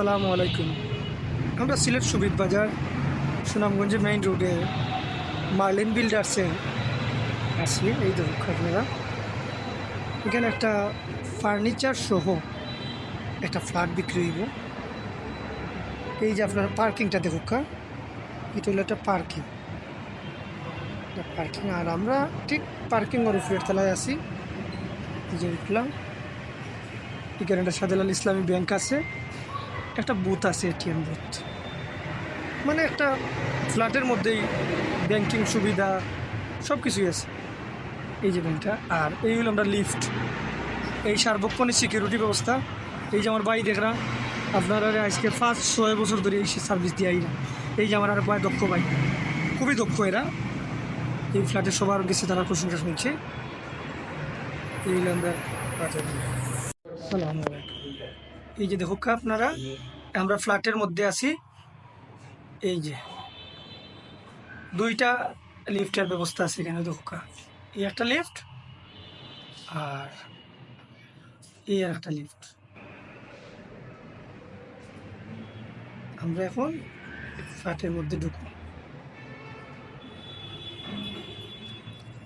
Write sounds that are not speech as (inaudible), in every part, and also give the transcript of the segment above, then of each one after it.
আসসালামু আলাইকুম। আমরা সিলেট সুবিদ বাজার, সুনামগঞ্জ মেইন রোডে মার্লিন বিল্ডার্সে আছি। এই দেখুন আপনারা। এখানে একটা ফার্নিচার সহ একটা ফ্ল্যাট বিক্রি হইব। এই যে আপনারা পার্কিংটা দেখুক কা এটা হলো একটা পার্কিং পার্কিং আর আমরা ঠিক পার্কিং ওর উপরের তলায় এই যে উঠলাম এখানে একটা সাদেলাল ইসলামী ব্যাংক আছে। একটা বুথ আছে, এটিএম বুথ। মানে একটা ফ্ল্যাটের মধ্যেই ব্যাংকিং সুবিধা সব কিছুই আছে। এই যে ব্যাংকটা আর এই হলো আমরা লিফট। এই সার্বক্ষণিক সিকিউরিটি ব্যবস্থা। এই যে আমার ভাই দেখরা আপনারা আজকে ফার্স্ট ছয় বছর ধরে এই সার্ভিস দিয়ে আইরা এই যে আমার আর ভাই দক্ষ ভাই, খুবই দক্ষ এরা। এই ফ্ল্যাটের সবার বেশি তারা প্রশংসা শুনছে। এই আমরা সালামু এই যে দেখো আপনারা, আমরা ফ্ল্যাটের মধ্যে আছি। এই যে, দুইটা লিফটের ব্যবস্থা আছে এখানে দেখো। এই একটা লিফট আর এই আর একটা লিফট। আমরা এখন ফ্ল্যাটের মধ্যে ঢুকবো।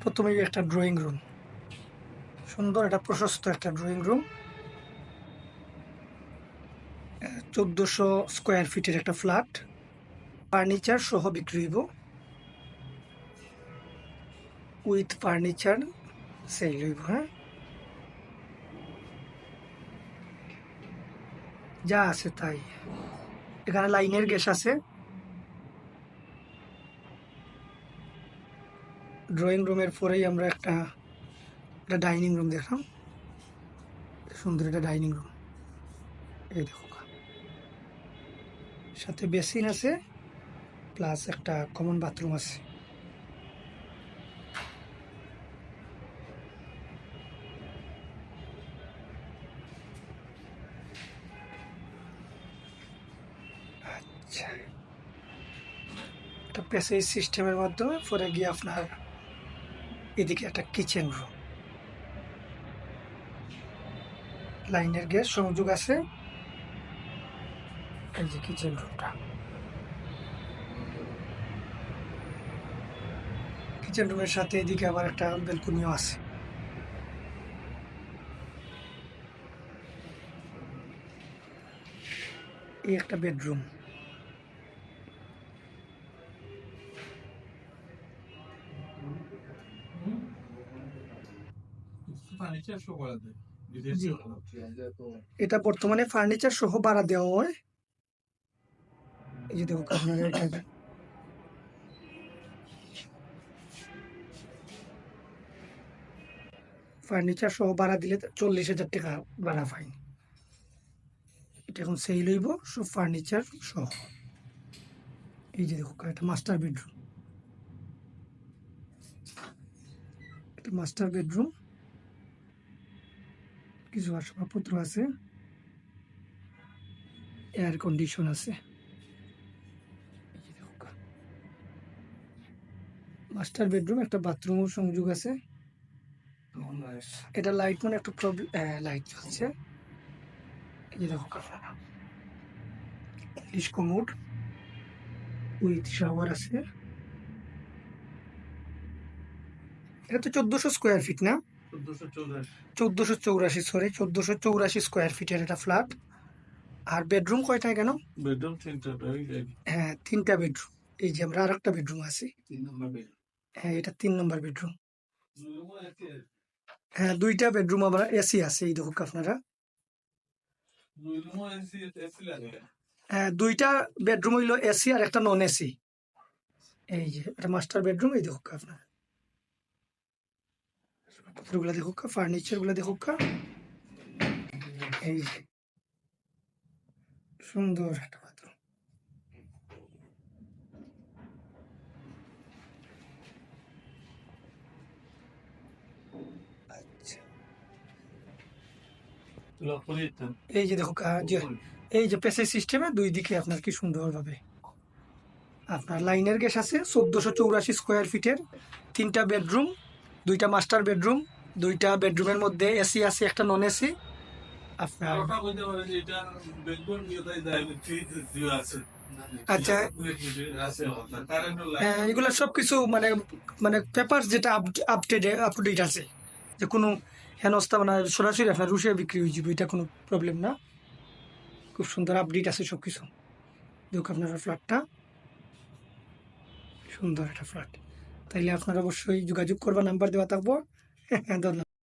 প্রথমেই একটা ড্রয়িং রুম সুন্দর একটা প্রশস্ত একটা ড্রয়িং রুম চোদ্দোশো স্কোয়ার ফিটের একটা ফ্ল্যাট। ফার্নিচার সহ বিক্রি হইব। উইথ ফার্নিচার সেল হইব হ্যাঁ। যা আছে তাই। এখানে লাইনের গ্যাস আছে। ড্রয়িং রুমের পরেই আমরা একটা একটা ডাইনিং রুম দেখলাম। সুন্দর একটা ডাইনিং রুম। এই দেখো। সাথে বেসিন আছে, প্লাস একটা কমন বাথরুম আছে। আচ্ছা। একটা সিস্টেমের মাধ্যমে পরে গিয়ে আপনার এদিকে একটা কিচেন রুম লাইনের গ্যাস সংযোগ আছে। এই যে কিচেন রুমটা কিচেন রুমের সাথে এদিকে আবার একটা বেলকুনিও আছে। এই একটা বেডরুম। এটা বর্তমানে ফার্নিচার সহ ভাড়া দেওয়া হয়। এই যে দেখো আপনারা এটা ফার্নিচার সহ ভাড়া দিলে চল্লিশ হাজার টাকা ভাড়া ফাইন এটা এখন সেই লইব সব ফার্নিচার সহ। এই যে দেখো একটা মাস্টার বেডরুম একটা মাস্টার বেডরুম কিছু আসবাবপত্র আছে। এয়ার কন্ডিশন আছে। মাস্টার বেডরুম একটা বাথরুমও সংযোগ আছে। এটা লাইট মানে একটু প্রবলেম লাইট আপনারা ইংলিশ কমোড উইথ শাওয়ার আছে। এটা তো চোদ্দোশো স্কোয়ার ফিট না? চোদ্দশো চৌরাশি। সরি চোদ্দোশো চৌরাশি স্কোয়ার ফিটের একটা ফ্ল্যাট আর বেডরুম কয়টা কেন বেডরুম তিনটা হ্যাঁ তিনটা বেডরুম এই যে আমরা আর একটা বেডরুম আছে। তিন নম্বর বেডরুম হ্যাঁ এটা তিন নম্বর বেডরুম। হ্যাঁ দুইটা বেডরুম আবার এসি আছে, এই দেখুক আপনারা। হ্যাঁ দুইটা বেডরুম হইল এসি আর একটা নন এসি এই যে, এটা মাস্টার বেডরুম, এই দেখুক আপনার। গুলা দেখুক ফার্নিচার দেখুক। এই সুন্দর। একটা এই যে যে এই যে পেসেজ সিস্টেমে দুই দিকে আপনার কি সুন্দরভাবে। আপনার লাইনের গ্যাস আছে চোদ্দোশো চৌরাশি স্কোয়ার ফিটের তিনটা বেডরুম দুইটা মাস্টার বেডরুম দুইটা বেডরুমের মধ্যে এসি আছে একটা নন এসি আপনার আচ্ছা। হ্যাঁ, এগুলো সব কিছু মানে মানে পেপার যেটা আপডেট আপডেট আছে। যে কোনো হেনস্থা মানে সরাসরি আপনার রুশিয়া বিক্রি হয়ে যাবে, এটা কোনো প্রবলেম না। খুব সুন্দর আপডেট আছে সব কিছু দেখুন আপনারা ফ্ল্যাটটা সুন্দর একটা ফ্ল্যাট তাইলে আপনারা অবশ্যই যোগাযোগ করবার নাম্বার দেওয়া থাকব। (laughs) ধন্যবাদ।